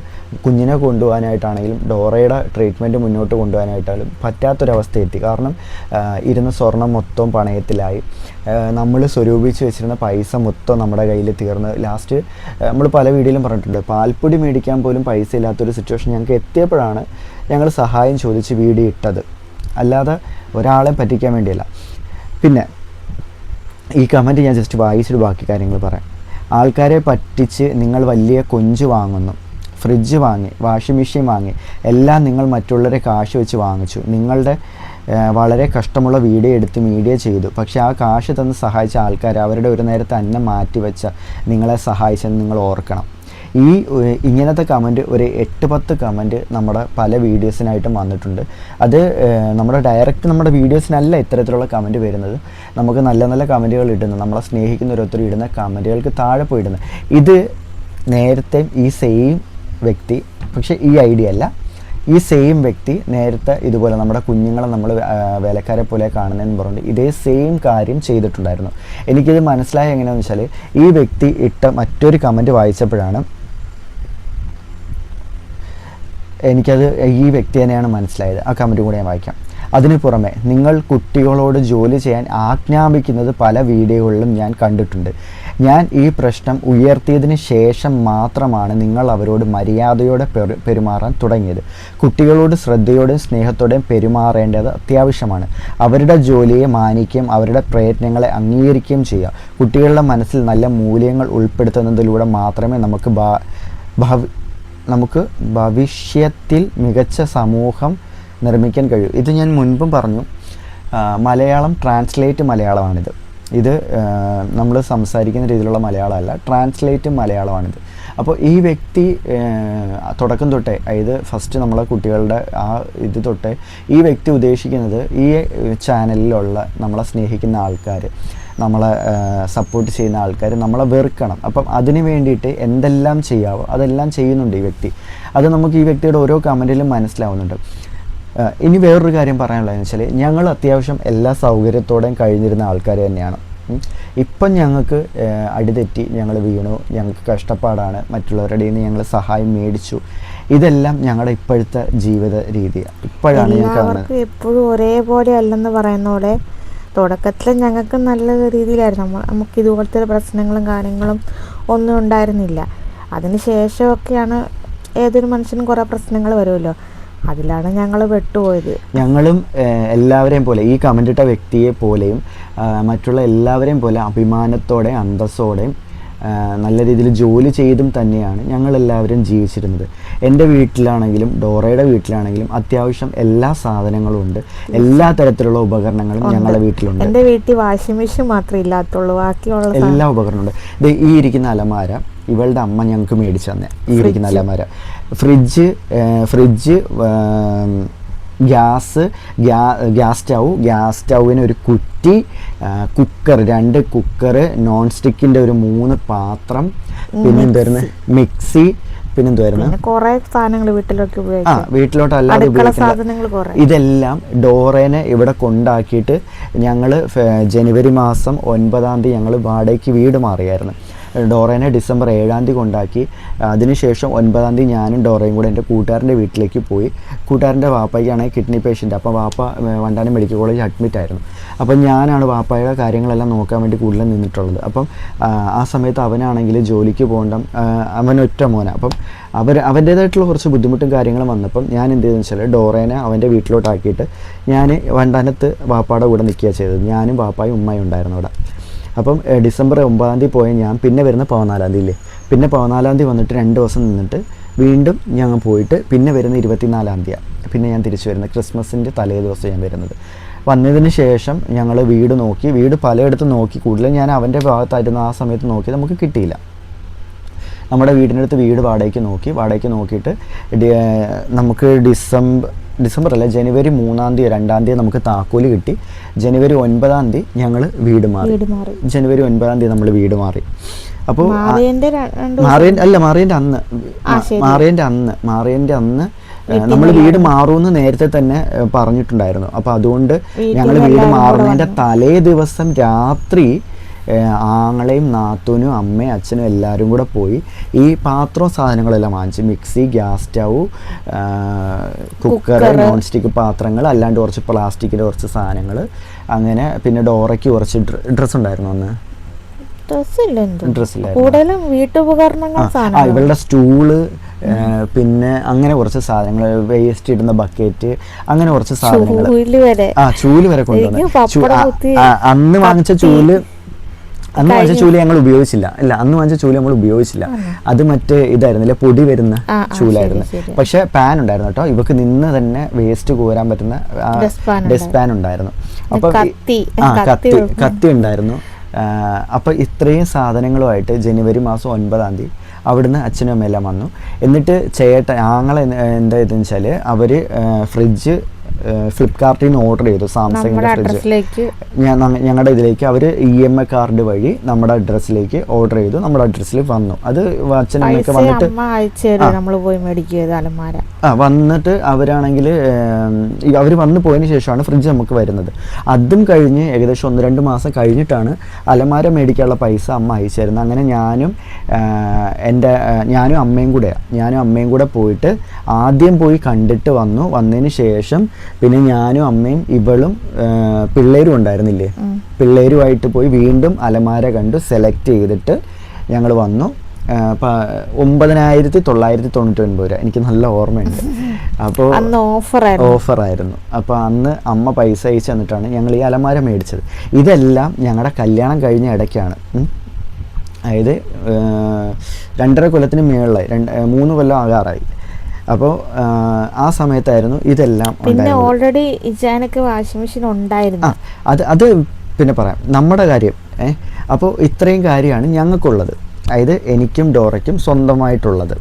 കുഞ്ഞിനെ കൊണ്ടുപോകാനായിട്ടാണെങ്കിലും ഡോറയുടെ ട്രീറ്റ്മെന്റ് മുന്നോട്ട് കൊണ്ടുപോകാനായിട്ടാലും പറ്റാത്തൊരവസ്ഥ എത്തി കാരണം ഇരുന്ന സ്വർണം മൊത്തം പണയത്തിലായി. നമ്മൾ സ്വരൂപിച്ച് വെച്ചിരുന്ന പൈസ മൊത്തം നമ്മുടെ കയ്യിൽ തീർന്ന് ലാസ്റ്റ് നമ്മൾ പല വീഡിയോയിലും പറഞ്ഞിട്ടുണ്ട്. പാൽപ്പൊടി മേടിക്കാൻ പോലും പൈസ ഇല്ലാത്തൊരു സിറ്റുവേഷൻ ഞങ്ങൾക്ക് എത്തിയപ്പോഴാണ് ഞങ്ങൾ സഹായം ചോദിച്ച് വീഡിയോ ഇട്ടത്. അല്ലാതെ ഒരാളെ പറ്റിക്കാൻ വേണ്ടിയല്ല. പിന്നെ ഈ കമന്റ് ഞാൻ ജസ്റ്റ് വായിച്ചിട്ട് ബാക്കി കാര്യങ്ങൾ പറയാം. ആൾക്കാരെ പറ്റിച്ച് നിങ്ങൾ വലിയ കൊഞ്ച് വാങ്ങുന്നു. ഫ്രിഡ്ജ് വാങ്ങി വാഷിംഗ് മെഷീൻ വാങ്ങി എല്ലാം നിങ്ങൾ മറ്റുള്ളവരെ കാശ് വെച്ച് വാങ്ങിച്ചു. നിങ്ങളുടെ വളരെ കഷ്ടമുള്ള വീഡിയോ എടുത്ത് മീഡിയ ചെയ്തു. പക്ഷേ ആ കാശ് തന്ന് സഹായിച്ച ആൾക്കാർ അവരുടെ ഒരു നേരത്തെ അന്നം മാറ്റിവെച്ച നിങ്ങളെ സഹായിച്ചെന്ന് നിങ്ങൾ ഓർക്കണം. ഈ ഇങ്ങനത്തെ കമന്റ് ഒരു എട്ട് പത്ത് കമന്റ് നമ്മുടെ പല വീഡിയോസിനായിട്ടും വന്നിട്ടുണ്ട്. അത് നമ്മുടെ ഡയറക്റ്റ് നമ്മുടെ വീഡിയോസിനല്ല ഇത്തരത്തിലുള്ള കമന്റ് വരുന്നത്. നമുക്ക് നല്ല നല്ല കമന്റുകൾ ഇടുന്നു. നമ്മളെ സ്നേഹിക്കുന്ന ഓരോരുത്തർ ഇടുന്ന കമന്റുകൾക്ക് താഴെ പോയി ഇടുന്നു. ഇത് നേരത്തെ ഈ സെയിം വ്യക്തി പക്ഷേ ഈ ഐഡിയ അല്ല. ഈ സെയിം വ്യക്തി നേരത്തെ ഇതുപോലെ നമ്മുടെ കുഞ്ഞുങ്ങളെ നമ്മൾ വേലക്കാരെ പോലെ കാണുന്നതെന്ന് പറഞ്ഞിട്ട് ഇതേ സെയിം കാര്യം ചെയ്തിട്ടുണ്ടായിരുന്നു. എനിക്കിത് മനസ്സിലായ എങ്ങനെയാണെന്ന് വെച്ചാൽ ഈ വ്യക്തി ഇട്ട മറ്റൊരു കമന്റ് വായിച്ചപ്പോഴാണ് എനിക്കത് ഈ വ്യക്തി തന്നെയാണ് മനസ്സിലായത്. ആ കമന്റും കൂടെ ഞാൻ വായിക്കാം. അതിനു പുറമെ നിങ്ങൾ കുട്ടികളോട് ജോലി ചെയ്യാൻ ആജ്ഞാപിക്കുന്നത് പല വീഡിയോകളിലും ഞാൻ കണ്ടിട്ടുണ്ട്. ഞാൻ ഈ പ്രശ്നം ഉയർത്തിയതിന് ശേഷം മാത്രമാണ് നിങ്ങൾ അവരോട് മര്യാദയോടെ പെരുമാറാൻ തുടങ്ങിയത്. കുട്ടികളോട് ശ്രദ്ധയോടെയും സ്നേഹത്തോടെയും പെരുമാറേണ്ടത് അത്യാവശ്യമാണ്. അവരുടെ ജോലിയെ മാനിക്കുകയും അവരുടെ പ്രയത്നങ്ങളെ അംഗീകരിക്കുകയും ചെയ്യുക. കുട്ടികളുടെ മനസ്സിൽ നല്ല മൂല്യങ്ങൾ ഉൾപ്പെടുത്തുന്നതിലൂടെ മാത്രമേ നമുക്ക് ഭാവി നമുക്ക് ഭവിഷ്യത്തിൽ മികച്ച സമൂഹം നിർമ്മിക്കാൻ കഴിയും. ഇത് ഞാൻ മുൻപും പറഞ്ഞു. മലയാളം ട്രാൻസ്ലേറ്റ് മലയാളമാണിത്. ഇത് നമ്മൾ സംസാരിക്കുന്ന രീതിയിലുള്ള മലയാളമല്ല ട്രാൻസ്ലേറ്റ് മലയാളമാണിത്. അപ്പോൾ ഈ വ്യക്തി തുടക്കം തൊട്ടേ അതായത് ഫസ്റ്റ് നമ്മളെ കുട്ടികളുടെ ആ ഇത് തൊട്ടേ ഈ വ്യക്തി ഉദ്ദേശിക്കുന്നത് ഈ ചാനലിലുള്ള നമ്മളെ സ്നേഹിക്കുന്ന ആൾക്കാർ നമ്മളെ സപ്പോർട്ട് ചെയ്യുന്ന ആൾക്കാർ നമ്മളെ വെറുക്കണം. അപ്പം അതിന് വേണ്ടിയിട്ട് എന്തെല്ലാം ചെയ്യാവോ അതെല്ലാം ചെയ്യുന്നുണ്ട് ഈ വ്യക്തി. അത് നമുക്ക് ഈ വ്യക്തിയുടെ ഓരോ കമന്റിലും മനസ്സിലാവുന്നുണ്ട്. ഇനി വേറൊരു കാര്യം പറയാനുള്ളതെന്ന് വെച്ചാൽ ഞങ്ങൾ അത്യാവശ്യം എല്ലാ സൗകര്യത്തോടെയും കഴിഞ്ഞിരുന്ന ആൾക്കാർ തന്നെയാണ്. ഇപ്പം ഞങ്ങൾക്ക് അടിതെറ്റി ഞങ്ങൾ വീണു ഞങ്ങൾക്ക് കഷ്ടപ്പാടാണ് മറ്റുള്ളവരുടെ നിന്ന് ഞങ്ങൾ സഹായം മേടിച്ചു. ഇതെല്ലാം ഞങ്ങളുടെ ഇപ്പോഴത്തെ ജീവിത രീതിയാണ് ഇപ്പോഴാണ് ഞങ്ങൾക്ക് എപ്പോഴും ഒരേപോലെ അല്ലെന്ന് പറയുന്ന പോലെ തുടക്കത്തിൽ ഞങ്ങൾക്ക് നല്ല രീതിയിലായിരുന്നു. നമ്മൾ നമുക്ക് ഇതുപോലത്തെ പ്രശ്നങ്ങളും കാര്യങ്ങളും ഒന്നും ഉണ്ടായിരുന്നില്ല. അതിന് ശേഷമൊക്കെയാണ് ഏതൊരു മനുഷ്യനും കുറേ പ്രശ്നങ്ങൾ വരുമല്ലോ. അതിലാണ് ഞങ്ങൾ പെട്ടുപോയത്. ഞങ്ങളും എല്ലാവരെയും പോലെ ഈ കമന്റ് വ്യക്തിയെ പോലെയും മറ്റുള്ള എല്ലാവരെയും പോലെ അഭിമാനത്തോടെ അന്തസ്സോടെയും നല്ല രീതിയിൽ ജോലി ചെയ്തും തന്നെയാണ് ഞങ്ങളെല്ലാവരും ജീവിച്ചിരുന്നത്. എന്റെ വീട്ടിലാണെങ്കിലും ഡോറയുടെ വീട്ടിലാണെങ്കിലും അത്യാവശ്യം എല്ലാ സാധനങ്ങളും ഉണ്ട്. എല്ലാ തരത്തിലുള്ള ഉപകരണങ്ങളും ഞങ്ങളുടെ വീട്ടിലുണ്ട്. എന്റെ വീട്ടിൽ വാഷിംഗ് മെഷീൻ മാത്രമേ ഇല്ലാത്തുള്ളൂ. ബാക്കിയുള്ള എല്ലാ ഉപകരണമുണ്ട് ഈ ഇരിക്കുന്ന അലമാര ഇവളുടെ അമ്മ ഞങ്ങൾക്ക് മേടിച്ചു തന്നെ. ഈ ഇരിക്കുന്ന അലമാര. ഫ്രിഡ്ജ് ഫ്രിഡ്ജ് ഗ്യാസ് ഗ്യാ ഗ്യാസ് സ്റ്റൗ ഗ്യാസ് സ്റ്റൗവിന് ഒരു കുറ്റി കുക്കർ രണ്ട് കുക്കർ നോൺ സ്റ്റിക്കിന്റെ ഒരു മൂന്ന് പാത്രം പിന്നെ എന്തായിരുന്നു മിക്സി. കുറേ സാധനങ്ങൾ വീട്ടിലൊക്കെ ആ വീട്ടിലോട്ട് അല്ലാതെ ഉപയോഗിക്കുന്ന ഇതെല്ലാം ഡോറേനെ ഇവിടെ കൊണ്ടാക്കിയിട്ട് ഞങ്ങൾ ജനുവരി മാസം ഒൻപതാം തീയതി ഞങ്ങൾ വാടകയ്ക്ക് വീട് മാറിയായിരുന്നു. ഡോറേനെ ഡിസംബർ ഏഴാം തീയതി കൊണ്ടാക്കി. അതിനുശേഷം ഒൻപതാം തീയതി ഞാനും ഡോറയും കൂടെ എന്റെ കൂട്ടുകാരന്റെ വീട്ടിലേക്ക് പോയി. കൂട്ടുകാരന്റെ വാപ്പയ്ക്കാണെങ്കിൽ കിഡ്നി പേഷ്യന്റ്. അപ്പോൾ വാപ്പ വണ്ടാനം മെഡിക്കൽ കോളേജ് അഡ്മിറ്റ് ആയിരുന്നു. അപ്പം ഞാനാണ് വാപ്പയുടെ കാര്യങ്ങളെല്ലാം നോക്കാൻ വേണ്ടി കൂടുതൽ നിന്നിട്ടുള്ളത്. അപ്പം ആ, സമയത്ത് അവനാണെങ്കിൽ ജോലിക്ക് പോകണ്ട അവൻ ഒറ്റ മോന. അപ്പം അവർ അവന്റേതായിട്ടുള്ള കുറച്ച് ബുദ്ധിമുട്ടും കാര്യങ്ങളും വന്നപ്പം ഞാൻ എന്ത് ചെയ്തെന്ന് വെച്ചാൽ ഡോറേനെ അവന്റെ വീട്ടിലോട്ടാക്കിയിട്ട് ഞാൻ വണ്ടാനത്ത് വാപ്പാടെ കൂടെ നിൽക്കുക ചെയ്തത്. ഞാനും വാപ്പായും ഉമ്മയും ഉണ്ടായിരുന്നു അവിടെ. അപ്പം ഡിസംബർ ഒമ്പതാം തീയതി പോയ ഞാൻ പിന്നെ വരുന്ന പതിനാലാം തീയതി പിന്നെ പതിനാലാം തീയതി വന്നിട്ട് രണ്ട് ദിവസം നിന്നിട്ട് വീണ്ടും ഞങ്ങൾ പോയിട്ട് പിന്നെ വരുന്ന ഇരുപത്തിനാലാം തീയതി പിന്നെ ഞാൻ തിരിച്ചു വരുന്നത് ക്രിസ്മസിന്റെ തലേ ദിവസം ഞാൻ വരുന്നത്. വന്നതിന് ശേഷം ഞങ്ങൾ വീട് നോക്കി വീട് പലയിടത്തും നോക്കി. കൂടുതലും ഞാൻ അവന്റെ ഭാഗത്തായിരുന്നു ആ സമയത്ത് നോക്കി നമുക്ക് കിട്ടിയില്ല. നമ്മുടെ വീടിനടുത്ത് വീട് വാടകയ്ക്ക് നോക്കി. വാടകയ്ക്ക് നോക്കിയിട്ട് നമുക്ക് ഡിസംബർ ഡിസംബർ അല്ല ജനുവരി മൂന്നാം തീയതി രണ്ടാം തീയതി നമുക്ക് താക്കോൽ കിട്ടി. ജനുവരി ഒൻപതാം തീയതി ഞങ്ങൾ വീട് മാറി. ജനുവരി ഒൻപതാം തീയതി നമ്മൾ വീട് മാറി. അപ്പോൾ മാറിയൻ അല്ല മാറിയന്റെ അന്ന്. മാറിയന്റെ അന്ന്. മാറിയന്റെ അന്ന് നമ്മൾ വീട് മാറുമെന്ന് നേരത്തെ തന്നെ പറഞ്ഞിട്ടുണ്ടായിരുന്നു. അപ്പോൾ അതുകൊണ്ട് ഞങ്ങൾ വീട് മാറുന്നതിന്റെ മാറുന്നതിന്റെ തലേ ദിവസം രാത്രി ആങ്ങളെയും നാത്തൂനും അമ്മയും അച്ഛനും എല്ലാവരും കൂടെ പോയി ഈ പാത്രവും സാധനങ്ങളെല്ലാം വാങ്ങിച്ച് mixie gas stove cooker. Non stick പാത്രങ്ങൾ അല്ലാണ്ട് കുറച്ച് പ്ലാസ്റ്റിക്കിന്റെ കുറച്ച് സാധനങ്ങൾ. അങ്ങനെ പിന്നെ ഡോറയ്ക്ക് കുറച്ച് ഡ്രസ്സ് ഉണ്ടായിരുന്നു അന്ന്. കൂടുതലും വീട്ടുപകരണങ്ങൾ ആ, ഇവളുടെ സ്റ്റൂൾ പിന്നെ അങ്ങനെ കുറച്ച് സാധനങ്ങൾ വേസ്റ്റ് ഇടുന്ന ബക്കറ്റ് അങ്ങനെ കുറച്ച് സാധനങ്ങൾ. ആ ചൂൽ വരെ കൊണ്ടുവന്നു. അന്ന് വാങ്ങിച്ച ചൂൽ അന്ന് വാങ്ങിച്ച ചൂല ഞങ്ങൾ ഉപയോഗിച്ചില്ല. അല്ല അന്ന് വാങ്ങിച്ച ചൂൽ നമ്മൾ ഉപയോഗിച്ചില്ല. അത് മറ്റേ ഇതായിരുന്നില്ല പൊടി വരുന്ന ചൂലായിരുന്നു. പക്ഷെ പാൻ ഉണ്ടായിരുന്നു കേട്ടോ. ഇവക്ക് നിന്ന് തന്നെ വേസ്റ്റ് കോരാൻ പറ്റുന്ന ഡെസ് പാൻ ഉണ്ടായിരുന്നു. അപ്പൊ കത്തി, ആ കത്തി കത്തി ഉണ്ടായിരുന്നു. അപ്പൊ ഇത്രയും സാധനങ്ങളുമായിട്ട് ജനുവരി മാസം ഒൻപതാം തീയതി അവിടുന്ന് അച്ഛനും അമ്മയെല്ലാം വന്നു. എന്നിട്ട് ചേട്ടൻ ആങ്ങളെ എന്താ ഇതെന്ന് വെച്ചാൽ അവർ ഫ്രിഡ്ജ് ഫ്ലിപ്കാർട്ടിൽ നിന്ന് ഓർഡർ ചെയ്തു സാംസങ് ഫ്രിഡ്ജ്. ഞങ്ങളുടെ ഇതിലേക്ക് അവർ ഇ എം ഐ കാർഡ് വഴി നമ്മുടെ അഡ്രസ്സിലേക്ക് ഓർഡർ ചെയ്തു. നമ്മുടെ അഡ്രസ്സിൽ വന്നു. അത് അച്ഛനമ്മയൊക്കെ വന്നിട്ട് ആ. വന്നിട്ട് അവരാണെങ്കിൽ അവർ വന്നു പോയതിന് ശേഷമാണ് ഫ്രിഡ്ജ് നമുക്ക് വരുന്നത്. അതും കഴിഞ്ഞ് ഏകദേശം ഒന്ന് രണ്ട് മാസം കഴിഞ്ഞിട്ടാണ് അലമാര മേടിക്കാനുള്ള പൈസ അമ്മ അയച്ചു തരുന്നത്. അങ്ങനെ ഞാനും എന്റെ ഞാനും അമ്മയും കൂടെ ഞാനും അമ്മയും കൂടെ പോയിട്ട് ആദ്യം പോയി കണ്ടിട്ട് വന്നു. വന്നതിന് ശേഷം പിന്നെ ഞാനും അമ്മയും ഇവളും പിള്ളേരും ഉണ്ടായിരുന്നില്ലേ? പിള്ളേരുമായിട്ട് പോയി വീണ്ടും അലമാര കണ്ടു സെലക്ട് ചെയ്തിട്ട് ഞങ്ങൾ വന്നു. ഒമ്പതിനായിരത്തി തൊള്ളായിരത്തി തൊണ്ണൂറ്റി ഒൻപത് രൂപ. എനിക്ക് നല്ല ഓർമ്മയുണ്ട്. അപ്പോൾ ഓഫറായിരുന്നു. അപ്പോൾ അന്ന് അമ്മ പൈസ അയച്ചു തന്നിട്ടാണ് ഞങ്ങൾ ഈ അലമാര മേടിച്ചത്. ഇതെല്ലാം ഞങ്ങളുടെ കല്യാണം കഴിഞ്ഞ ഇടയ്ക്കാണ്. അതായത് രണ്ടര കൊല്ലത്തിന് മേളിലായി. രണ്ട് മൂന്ന് കൊല്ലം ആകാറായി. അപ്പോൾ ആ സമയത്തായിരുന്നു ഇതെല്ലാം പിന്നെ ഓൾറെഡി ഇജാനൊക്കെ വാഷിംഗ് മെഷീൻ ഉണ്ടായിരുന്നു. അത് അത് പിന്നെ പറയാം. നമ്മുടെ കാര്യം ഏഹ് അപ്പോൾ ഇത്രയും കാര്യമാണ് ഞങ്ങൾക്കുള്ളത്. അതായത് എനിക്കും ഡോറയ്ക്കും സ്വന്തമായിട്ടുള്ളത്.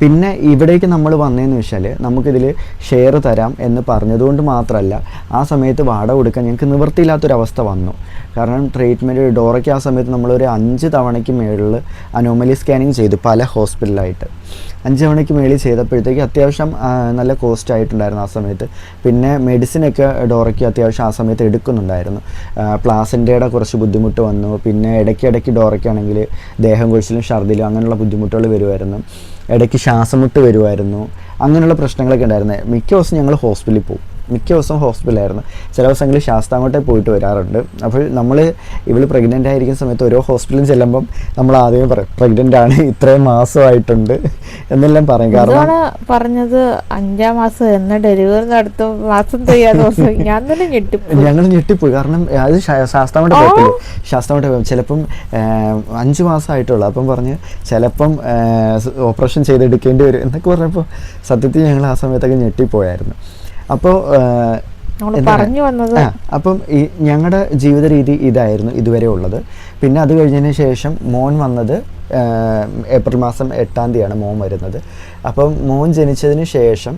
പിന്നെ ഇവിടേക്ക് നമ്മൾ വന്നതെന്ന് വെച്ചാൽ നമുക്കിതിൽ ഷെയർ തരാം എന്ന് പറഞ്ഞതുകൊണ്ട് മാത്രമല്ല ആ സമയത്ത് വാടക കൊടുക്കാൻ ഞങ്ങൾക്ക് നിവൃത്തിയില്ലാത്തൊരവസ്ഥ വന്നു. കാരണം ട്രീറ്റ്മെന്റ് ഡോറയ്ക്ക് ആ സമയത്ത് നമ്മളൊരു അഞ്ച് തവണയ്ക്ക് മേളിൽ അനോമലി സ്കാനിങ് ചെയ്തു പല ഹോസ്പിറ്റലായിട്ട് അഞ്ച് മണിക്ക് മേളിൽ ചെയ്തപ്പോഴത്തേക്ക് അത്യാവശ്യം നല്ല കോസ്റ്റ് ആയിട്ടുണ്ടായിരുന്നു ആ സമയത്ത്. പിന്നെ മെഡിസിനൊക്കെ ഡോറയ്ക്ക് അത്യാവശ്യം ആ സമയത്ത് എടുക്കുന്നുണ്ടായിരുന്നു. പ്ലാസിന്റെയുടെ കുറച്ച് ബുദ്ധിമുട്ട് വന്നു. പിന്നെ ഇടയ്ക്കിടയ്ക്ക് ഡോറയ്ക്കാണെങ്കിൽ ദേഹം കുഴിച്ചിലും ഛർദിലും അങ്ങനെയുള്ള ബുദ്ധിമുട്ടുകൾ വരുമായിരുന്നു. ഇടയ്ക്ക് ശ്വാസമുട്ട് വരുമായിരുന്നു. അങ്ങനെയുള്ള പ്രശ്നങ്ങളൊക്കെ ഉണ്ടായിരുന്നു. മിക്ക ദിവസം ഞങ്ങൾ ഹോസ്പിറ്റലിൽ പോകും. മിക്ക ദിവസവും ഹോസ്പിറ്റലായിരുന്നു ചില ദിവസങ്ങളിൽ ശാസ്താംകോട്ടെ പോയിട്ട് വരാറുണ്ട്. അപ്പോൾ നമ്മൾ ഇവൾ പ്രഗ്നന്റ് ആയിരിക്കുന്ന സമയത്ത് ഓരോ ഹോസ്പിറ്റലിൽ ചെല്ലുമ്പം നമ്മൾ ആദ്യമേ പറയും പ്രഗ്നന്റ് ആണ് ഇത്രയും മാസമായിട്ടുണ്ട് എന്നെല്ലാം പറയും. കാരണം പറഞ്ഞത് അഞ്ചാം മാസം എന്ന ഡെലിവറി നടത്തും. മാസം ദിവസം. ഞാൻ തന്നെ ഞെട്ടിപ്പോയി. ഞങ്ങൾ ഞെട്ടിപ്പോയി. കാരണം അത് ശാസ്താമോട്ട് പോയിട്ടില്ല. ശാസ്താമോട്ട് പോയി. ചിലപ്പം അഞ്ച് മാസമായിട്ടുള്ളൂ. അപ്പം പറഞ്ഞ് ചിലപ്പം ഓപ്പറേഷൻ ചെയ്തെടുക്കേണ്ടി വരും എന്നൊക്കെ പറഞ്ഞപ്പോൾ സത്യത്തിൽ ഞങ്ങൾ ആ സമയത്തൊക്കെ ഞെട്ടിപ്പോയായിരുന്നു. അപ്പോൾ പറഞ്ഞു വന്നത് അപ്പം ഈ ഞങ്ങളുടെ ജീവിത രീതി ഇതായിരുന്നു ഇതുവരെ ഉള്ളത്. പിന്നെ അത് കഴിഞ്ഞതിന് ശേഷം മോൻ വന്നത് ഏപ്രിൽ മാസം എട്ടാം തീയതിയാണ് മോൻ വരുന്നത്. അപ്പം മോൻ ജനിച്ചതിന് ശേഷം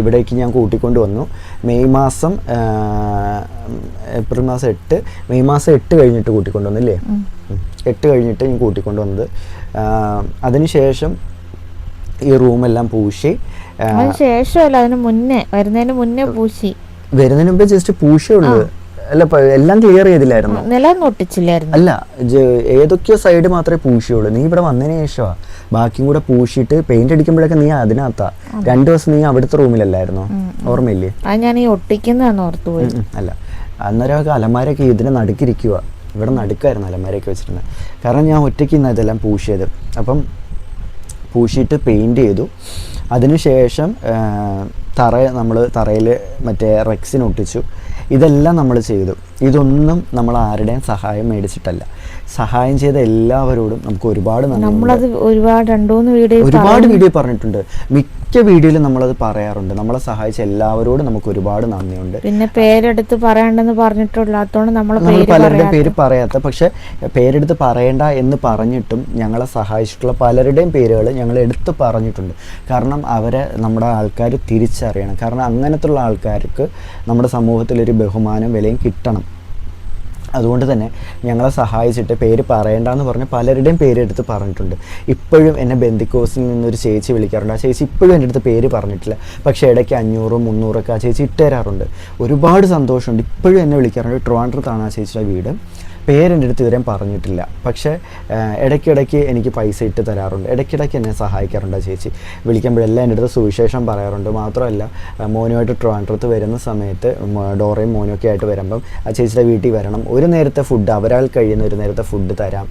ഇവിടേക്ക് ഞാൻ കൂട്ടിക്കൊണ്ട് വന്നു. മെയ് മാസം ഏപ്രിൽ മാസം എട്ട് മെയ് മാസം എട്ട് കഴിഞ്ഞിട്ട് കൂട്ടിക്കൊണ്ട് വന്നില്ലേ. എട്ട് കഴിഞ്ഞിട്ട് ഞാൻ കൂട്ടിക്കൊണ്ട് വന്നത്. അതിനുശേഷം ഈ റൂമെല്ലാം പൂശി ശേഷമല്ല അതിന് മുന്നേ വരുന്നതിന് മുന്നേ പൂശി. വരുന്നതിന് മുമ്പേ ജസ്റ്റ് പൂശേ ഉള്ളൂ. അല്ല എല്ലാം ക്ലിയർ ചെയ്തില്ലായിരുന്നു? നിലം ഒട്ടിച്ചില്ലായിരുന്നു അല്ല ഏതൊക്കെ ഏതൊക്കെയോ സൈഡ് മാത്രമേ പൂശിയുള്ളൂ. നീ ഇവിടെ വന്നതിന് ശേഷമാ. ബാക്കിയും കൂടെ പൂശിയിട്ട് പെയിന്റ് അടിക്കുമ്പോഴൊക്കെ നീ അതിനകത്താ. രണ്ടു ദിവസം നീ അവിടുത്തെ റൂമിലല്ലായിരുന്നു? ഓർമ്മയില്ലേ? ഞാൻ ഈ ഒട്ടിക്കുന്നതാണ് ഓർത്തുപോയി പോയി. അല്ല. അന്നേരമൊക്കെ അലമാരൊക്കെ ഇതിനെ നടുക്കിരിക്കുക ഇവിടെ നടുക്കായിരുന്നു അലമാരയൊക്കെ വെച്ചിരുന്നത് കാരണം ഞാൻ ഒറ്റയ്ക്ക് ഇന്ന് ഇതെല്ലാം പൂശിയത്. അപ്പം പൂശിയിട്ട് പെയിന്റ് ചെയ്തു. അതിനുശേഷം തറ നമ്മൾ തറയിൽ മറ്റേ റെക്സിന് ഒട്ടിച്ചു ഇതെല്ലാം നമ്മൾ ചെയ്തു. ഇതൊന്നും നമ്മൾ ആരുടെയും സഹായം മേടിച്ചിട്ടല്ല. സഹായം ചെയ്ത എല്ലാവരോടും നമുക്ക് ഒരുപാട് നമ്മളത് ഒരുപാട് രണ്ടു മൂന്ന് വീഡിയോ ഒരുപാട് വീഡിയോ പറഞ്ഞിട്ടുണ്ട്. മിക്ക വീഡിയോയിലും നമ്മളത് പറയാറുണ്ട്. നമ്മളെ സഹായിച്ച എല്ലാവരോടും നമുക്ക് ഒരുപാട് നന്ദിയുണ്ട്. പിന്നെ പേരെടുത്ത് പറയണ്ടെന്ന് പറഞ്ഞിട്ടില്ലാത്തോണ്ട് നമ്മൾ പലരുടെയും പേര് പറയാത്ത പക്ഷെ പേരെടുത്ത് പറയണ്ട എന്ന് പറഞ്ഞിട്ടും ഞങ്ങളെ സഹായിച്ചിട്ടുള്ള പലരുടെയും പേരുകൾ ഞങ്ങൾ എടുത്ത് പറഞ്ഞിട്ടുണ്ട്. കാരണം അവരെ നമ്മുടെ ആൾക്കാർ തിരിച്ചറിയണം. കാരണം അങ്ങനത്തുള്ള ആൾക്കാർക്ക് നമ്മുടെ സമൂഹത്തിൽ ഒരു ബഹുമാനം വിലയും കിട്ടണം. അതുകൊണ്ട് തന്നെ ഞങ്ങളെ സഹായിച്ചിട്ട് പേര് പറയണ്ടെന്ന് പറഞ്ഞ് പലരുടെയും പേരെടുത്ത് പറഞ്ഞിട്ടുണ്ട്. ഇപ്പോഴും എന്നെ ബന്ധുക്കോസിൽ നിന്നൊരു ചേച്ചി വിളിക്കാറുണ്ട്. ആ ചേച്ചി ഇപ്പോഴും എന്റെ അടുത്ത് പേര് പറഞ്ഞിട്ടില്ല. പക്ഷേ ഇടയ്ക്ക് അഞ്ഞൂറും മുന്നൂറൊക്കെ ആ ചേച്ചി ഇട്ടുതരാറുണ്ട് ഒരുപാട് സന്തോഷമുണ്ട്. ഇപ്പോഴും എന്നെ വിളിക്കാറുണ്ട്. ട്രിവാൻഡ്രത്താണ് ആ ചേച്ചിയുടെ വീട്. പേരെന്റെ അടുത്ത് ഇതുവരെയും പറഞ്ഞിട്ടില്ല. പക്ഷേ ഇടയ്ക്കിടയ്ക്ക് എനിക്ക് പൈസ ഇട്ട് തരാറുണ്ട്. ഇടയ്ക്കിടയ്ക്ക് എന്നെ സഹായിക്കാറുണ്ട് ചേച്ചി. വിളിക്കുമ്പോഴെല്ലാം എന്റെ അടുത്ത് സുവിശേഷം പറയാറുണ്ട്. മാത്രമല്ല മോനുമായിട്ട് ട്രിവാൻഡ്രത്ത് വരുന്ന സമയത്ത് ഡോറയും മോനൊക്കെ ആയിട്ട് വരുമ്പം ആ ചേച്ചിയുടെ വീട്ടിൽ വരണം. ഒരു നേരത്തെ ഫുഡ് അവരാൽ കഴിയുന്ന ഒരു നേരത്തെ ഫുഡ് തരാം.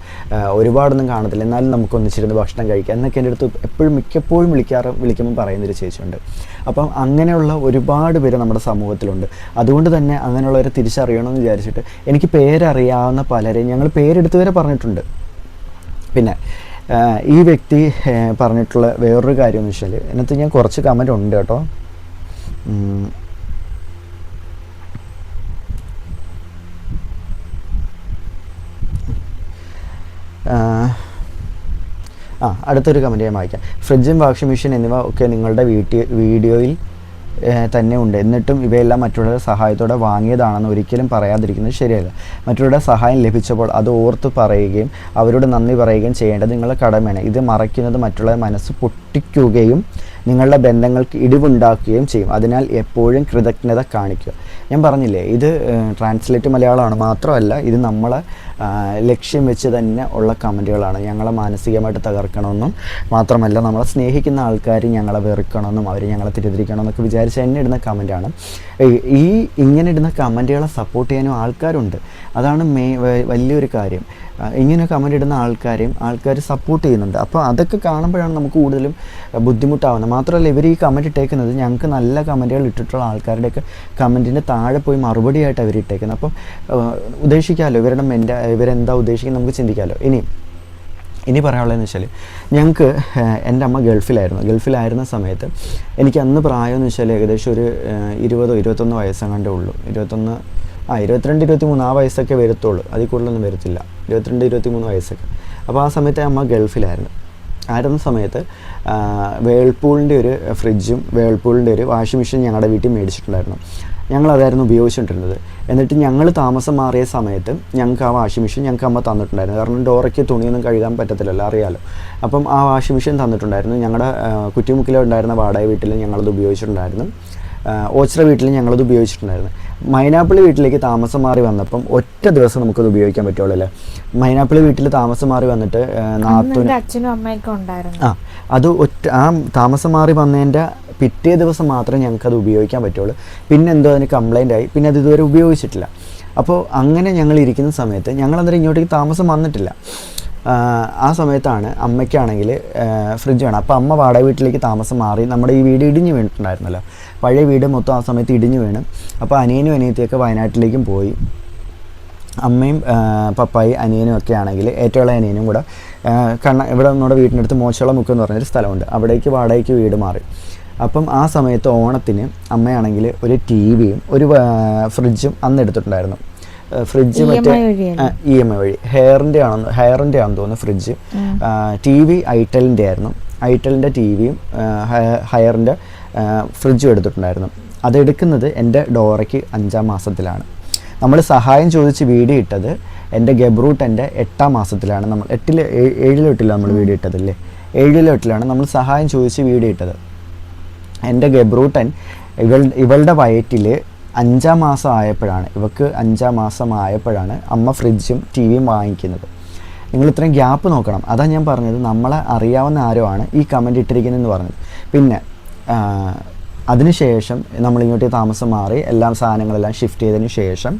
ഒരുപാടൊന്നും കാണത്തില്ല. എന്നാലും നമുക്ക് ഒന്നിച്ചിരുന്ന് ഭക്ഷണം കഴിക്കാം. എന്നൊക്കെ എന്റെ അടുത്ത് എപ്പോഴും മിക്കപ്പോഴും വിളിക്കാറ് വിളിക്കുമ്പോൾ പറയുന്നൊരു ചേച്ചിയുണ്ട്. അപ്പം അങ്ങനെയുള്ള ഒരുപാട് പേര് നമ്മുടെ സമൂഹത്തിലുണ്ട്. അതുകൊണ്ട് തന്നെ അങ്ങനെയുള്ളവരെ തിരിച്ചറിയണമെന്ന് വിചാരിച്ചിട്ട് എനിക്ക് പേരറിയാവുന്ന പലരെയും ഞങ്ങൾ പേരെടുത്ത് വരെ പറഞ്ഞിട്ടുണ്ട്. പിന്നെ ഈ വ്യക്തി പറഞ്ഞിട്ടുള്ള വേറൊരു കാര്യം എന്ന് വെച്ചാൽ ഇതിനകത്ത് ഞാൻ കുറച്ച് കമന്റ് ഉണ്ട് കേട്ടോ. ആ, അടുത്തൊരു കമന്റ് ഞാൻ വായിക്കാം. ഫ്രിഡ്ജും വാഷിംഗ് മെഷീൻ എന്നിവ ഒക്കെ നിങ്ങളുടെ വീട്ടിൽ വീഡിയോയിൽ ഏഹ്, തന്നെ ഉണ്ട് എന്നിട്ടും ഇവയെല്ലാം മറ്റുള്ളവരുടെ സഹായത്തോടെ വാങ്ങിയതാണെന്ന് ഒരിക്കലും പറയാതിരിക്കുന്നത് ശരിയല്ല. മറ്റുള്ളവരുടെ സഹായം ലഭിച്ചപ്പോൾ അത് ഓർത്ത് പറയുകയും അവരോട് നന്ദി പറയുകയും ചെയ്യേണ്ടത് നിങ്ങളുടെ കടമയാണ്. ഇത് മറയ്ക്കുന്നത് മറ്റുള്ളവരുടെ മനസ്സ് പൊട്ടിക്കുകയും നിങ്ങളുടെ ബന്ധങ്ങൾക്ക് ഇടിവുണ്ടാക്കുകയും ചെയ്യും. അതിനാൽ എപ്പോഴും കൃതജ്ഞത കാണിക്കുക. ഞാൻ പറഞ്ഞില്ലേ ഇത് ട്രാൻസ്ലേറ്റ് മലയാളമാണ് മാത്രമല്ല ഇത് നമ്മളെ ലക്ഷ്യം വെച്ച് തന്നെ ഉള്ള കമന്റുകളാണ് ഞങ്ങളെ മാനസികമായിട്ട് തകർക്കണമെന്നും മാത്രമല്ല നമ്മളെ സ്നേഹിക്കുന്ന ആൾക്കാർ ഞങ്ങളെ വെറുക്കണമെന്നും അവർ ഞങ്ങളെ തിരിതിരിക്കണമെന്നൊക്കെ വിചാരിച്ച് എന്നെ ഇടുന്ന കമന്റാണ് ഈ ഇങ്ങനെ ഇടുന്ന കമന്റുകളെ സപ്പോർട്ട് ചെയ്യാനും ആൾക്കാരുണ്ട്. അതാണ് മേ വലിയൊരു കാര്യം. ഇങ്ങനെ കമന്റ് ഇടുന്ന ആൾക്കാരെയും ആൾക്കാർ സപ്പോർട്ട് ചെയ്യുന്നുണ്ട്. അപ്പോൾ അതൊക്കെ കാണുമ്പോഴാണ് നമുക്ക് കൂടുതലും ബുദ്ധിമുട്ടാവുന്നത്. മാത്രമല്ല ഇവർ ഈ കമന്റ് ഇട്ടേക്കുന്നത് ഞങ്ങൾക്ക് നല്ല കമന്റുകൾ ഇട്ടിട്ടുള്ള ആൾക്കാരുടെയൊക്കെ കമന്റിന്റെ താഴെ പോയി മറുപടിയായിട്ട് അവർ ഇട്ടേക്കുന്നത്. അപ്പം ഉദ്ദേശിക്കാമല്ലോ ഇവരുടെ മെന്റ ഇവരെന്താ ഉദ്ദേശിക്കുന്നത് നമുക്ക് ചിന്തിക്കാമല്ലോ ഇനി ഇനി പറയാനുള്ളതെന്ന് വെച്ചാൽ ഞങ്ങൾക്ക് എന്റെ അമ്മ ഗൾഫിലായിരുന്നു. ഗൾഫിലായിരുന്ന സമയത്ത് എനിക്ക് അന്ന് പ്രായം എന്ന് വെച്ചാൽ ഏകദേശം ഒരു ഇരുപതോ ഇരുപത്തൊന്ന് വയസ്സെങ്ങാണ്ടേ ഉള്ളൂ. ഇരുപത്തൊന്ന് ആ ഇരുപത്തിരണ്ട് ഇരുപത്തി മൂന്ന് ആ വയസ്സൊക്കെ വരത്തുള്ളൂ. അതിൽ കൂടുതലൊന്നും വരത്തില്ല. ഇരുപത്തിരണ്ട് ഇരുപത്തി മൂന്ന് വയസ്സൊക്കെ. അപ്പോൾ ആ സമയത്ത് അമ്മ ഗൾഫിലായിരുന്നു. ആയിരുന്ന സമയത്ത് വേൾപൂളിന്റെ ഒരു ഫ്രിഡ്ജും വേൾപൂളിന്റെ ഒരു വാഷിംഗ് മെഷീൻ ഞങ്ങളുടെ വീട്ടിൽ മേടിച്ചിട്ടുണ്ടായിരുന്നു. ഞങ്ങൾ അതായിരുന്നു ഉപയോഗിച്ചുകൊണ്ടിരുന്നത് എന്നിട്ട് ഞങ്ങൾ താമസം മാറിയ സമയത്ത് ഞങ്ങൾക്ക് ആ വാഷിംഗ് മെഷീൻ ഞങ്ങൾക്ക് അമ്മ തന്നിട്ടുണ്ടായിരുന്നു. കാരണം ഡോറയ്ക്ക് തുണിയൊന്നും കഴുകാൻ പറ്റത്തില്ലല്ലോ അറിയാലോ. അപ്പം ആ വാഷിംഗ് മെഷീൻ തന്നിട്ടുണ്ടായിരുന്നു. ഞങ്ങളുടെ കുറ്റിമുക്കിലുണ്ടായിരുന്ന വാടക വീട്ടിൽ ഞങ്ങളത് ഉപയോഗിച്ചിട്ടുണ്ടായിരുന്നു. ഓച്ചിറ വീട്ടിൽ ഞങ്ങളത് ഉപയോഗിച്ചിട്ടുണ്ടായിരുന്നു. മൈനാപ്പിളി വീട്ടിലേക്ക് താമസം മാറി വന്നപ്പം ഒറ്റ ദിവസം നമുക്കത് ഉപയോഗിക്കാൻ പറ്റുള്ളൂ അല്ലേ മൈനാപ്പിളി വീട്ടിൽ താമസം മാറി വന്നിട്ട് നാത്തൂന് അച്ഛനും അമ്മയൊക്കെ ഉണ്ടായിരുന്നു. ആ അത് ഒറ്റ ആ താമസം മാറി വന്നതിന്റെ പിറ്റേ ദിവസം മാത്രമേ ഞങ്ങൾക്ക് അത് ഉപയോഗിക്കാൻ പറ്റുള്ളൂ. പിന്നെ എന്തോ അതിന് കംപ്ലൈന്റ് ആയി. പിന്നെ അത് ഇതുവരെ ഉപയോഗിച്ചിട്ടില്ല. അപ്പോൾ അങ്ങനെ ഞങ്ങൾ ഇരിക്കുന്ന സമയത്ത് ഞങ്ങൾ അന്നേരം ഇങ്ങോട്ടേക്ക് താമസം വന്നിട്ടില്ല. ആ, സമയത്താണ് അമ്മയ്ക്കാണെങ്കിൽ ഫ്രിഡ്ജ് വേണം. അപ്പോൾ അമ്മ വാടക വീട്ടിലേക്ക് താമസം മാറി. നമ്മുടെ ഈ വീട് ഇടിഞ്ഞു വീണിട്ടുണ്ടായിരുന്നല്ലോ. പഴയ വീട് മൊത്തം ആ സമയത്ത് ഇടിഞ്ഞു വീണ്. അപ്പോൾ അനിയനും അനിയത്തിയൊക്കെ വയനാട്ടിലേക്കും പോയി. അമ്മയും പപ്പായി അനിയനും ഒക്കെ ആണെങ്കിൽ ഏറ്റവും ഇളയ അനിയനും കൂടെ കണ്ണ ഇവിടെ നമ്മുടെ വീടിനടുത്ത് മോശമുള്ള മുക്ക് എന്ന് പറഞ്ഞൊരു സ്ഥലമുണ്ട്. അവിടേക്ക് വാടകയ്ക്ക് വീട് മാറി. അപ്പം ആ സമയത്ത് ഓണത്തിന് അമ്മയാണെങ്കിൽ ഒരു ടി വിയും ഒരു ഫ്രിഡ്ജും അന്ന് എടുത്തിട്ടുണ്ടായിരുന്നു. ഫ്രിഡ്ജ് മറ്റേ? ഇ എം ഐ വഴി. ഹെയറിന്റെ ആണെന്ന് ഹെയറിന്റെ ആണെന്ന് തോന്നുന്നു ഫ്രിഡ്ജ്. ടി വി ഐറ്റലിന്റെ ആയിരുന്നു. ഐറ്റലിന്റെ ടി വിയും ഹയറിന്റെ ഫ്രിഡ്ജും എടുത്തിട്ടുണ്ടായിരുന്നു. അതെടുക്കുന്നത് എന്റെ ഡോറയ്ക്ക് അഞ്ചാം മാസത്തിലാണ്. നമ്മൾ സഹായം ചോദിച്ച് വീഡിയോ ഇട്ടത് എന്റെ ഗബ്രൂട്ട് എന്റെ എട്ടാം മാസത്തിലാണ്. നമ്മൾ എട്ടിൽ ഏഴിലോ എട്ടിലോ നമ്മൾ വീഡിയോ ഇട്ടതല്ലേ? ഏഴിലോ എട്ടിലാണ് നമ്മൾ സഹായം ചോദിച്ച് വീഡിയോ ഇട്ടത്. എന്റെ ഗബ്രൂട്ടൻ ഇവൾ ഇവളുടെ വയറ്റിൽ അഞ്ചാം മാസം ആയപ്പോഴാണ്. ഇവക്ക് അഞ്ചാം മാസം ആയപ്പോഴാണ് അമ്മ ഫ്രിഡ്ജും ടി വിയും വാങ്ങിക്കുന്നത്. നിങ്ങൾ ഇത്രയും ഗ്യാപ്പ് നോക്കണം. അതാ ഞാൻ പറഞ്ഞത്. നമ്മളെ അറിയാവുന്ന ആരോ ആണ് ഈ കമന്റ് ഇട്ടിരിക്കുന്നതെന്ന് പറഞ്ഞത്. പിന്നെ അതിനുശേഷം നമ്മൾ ഇങ്ങോട്ട് താമസം മാറി എല്ലാം സാധനങ്ങളെല്ലാം ഷിഫ്റ്റ് ചെയ്തതിന് ശേഷം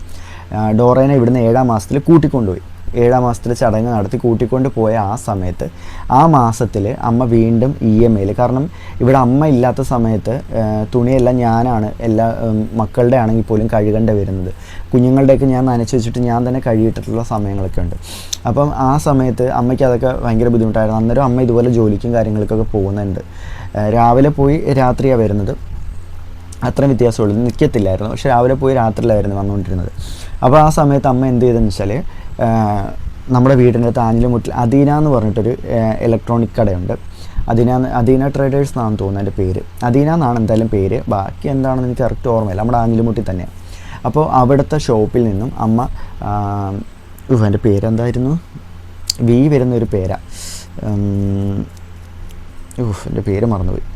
ഡോറേനെ ഇവിടുന്ന് ഏഴാം മാസത്തിൽ കൂട്ടിക്കൊണ്ടുപോയി. ഏഴാം മാസത്തിൽ ചടങ്ങ് നടത്തി കൂട്ടിക്കൊണ്ട് പോയ ആ സമയത്ത് ആ മാസത്തിൽ അമ്മ വീണ്ടും ഇ എം ഐയിൽ കാരണം ഇവിടെ അമ്മ ഇല്ലാത്ത സമയത്ത് തുണിയെല്ലാം ഞാനാണ് എല്ലാ മക്കളുടെ ആണെങ്കിൽ പോലും കഴുകേണ്ടി വരുന്നത്. കുഞ്ഞുങ്ങളുടെയൊക്കെ ഞാൻ നനച്ച് വെച്ചിട്ട് ഞാൻ തന്നെ കഴുകിയിട്ടിട്ടുള്ള സമയങ്ങളൊക്കെ ഉണ്ട്. അപ്പം ആ സമയത്ത് അമ്മയ്ക്ക് അതൊക്കെ ഭയങ്കര ബുദ്ധിമുട്ടായിരുന്നു. അന്നേരം അമ്മ ഇതുപോലെ ജോലിക്കും കാര്യങ്ങൾക്കൊക്കെ പോകുന്നുണ്ട്. രാവിലെ പോയി രാത്രിയാണ് വരുന്നത്. അത്രയും വ്യത്യാസമുള്ളൂ. നിൽക്കത്തില്ലായിരുന്നു പക്ഷെ രാവിലെ പോയി രാത്രിയിലായിരുന്നു വന്നുകൊണ്ടിരുന്നത്. അപ്പോൾ ആ സമയത്ത് അമ്മ എന്ത് ചെയ്തെന്ന് വെച്ചാൽ നമ്മുടെ വീടിന്റെ അടുത്ത് മുറ്റിൽ അദീന എന്ന് പറഞ്ഞിട്ടൊരു ഇലക്ട്രോണിക് കടയുണ്ട്. അദീന അദീന ട്രേഡേഴ്സ് എന്നാണ് തോന്നുന്നത് എന്റെ പേര്. അദീന എന്നാണ് എന്തായാലും പേര്. ബാക്കി എന്താണെന്ന് എനിക്ക് കറക്റ്റ് ഓർമ്മയില്ല. നമ്മുടെ ആഞ്ഞിലുമുട്ടി തന്നെയാണ് അപ്പോൾ അവിടുത്തെ ഷോപ്പിൽ നിന്നും അമ്മ എന്റെ പേരെന്തായിരുന്നു? വി വരുന്ന ഒരു പേരാ ഊഹ് എന്റെ പേര് മറന്നുപോയി.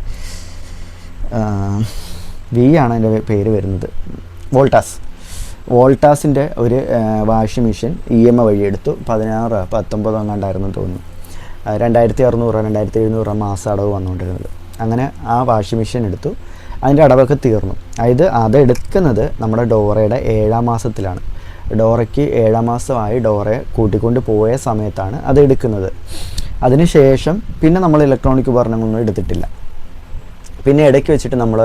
വി ആണ് എന്റെ പേര് വരുന്നത്. വോൾട്ടാസ്. വോൾട്ടാസിന്റെ ഒരു washing machine E M I വഴി എടുത്തു. പതിനാറ് പത്തൊമ്പതോ എങ്ങാണ്ടായിരുന്നു തോന്നുന്നു. രണ്ടായിരത്തി അറുന്നൂറ് രണ്ടായിരത്തി എഴുന്നൂറ് മാസം അടവ് വന്നുകൊണ്ടിരുന്നത്. അങ്ങനെ ആ വാഷിംഗ് മെഷീൻ എടുത്തു. അതിന്റെ അടവൊക്കെ തീർന്നു. അതായത് അതെടുക്കുന്നത് നമ്മുടെ ഡോറയുടെ ഏഴാം മാസത്തിലാണ്. ഡോറയ്ക്ക് ഏഴാം മാസമായി ഡോറയെ കൂട്ടിക്കൊണ്ട് പോയ സമയത്താണ് അത് എടുക്കുന്നത്. അതിനുശേഷം പിന്നെ നമ്മൾ ഇലക്ട്രോണിക് ഉപകരണങ്ങളൊന്നും എടുത്തിട്ടില്ല. പിന്നെ ഇടയ്ക്ക് വെച്ചിട്ട് നമ്മൾ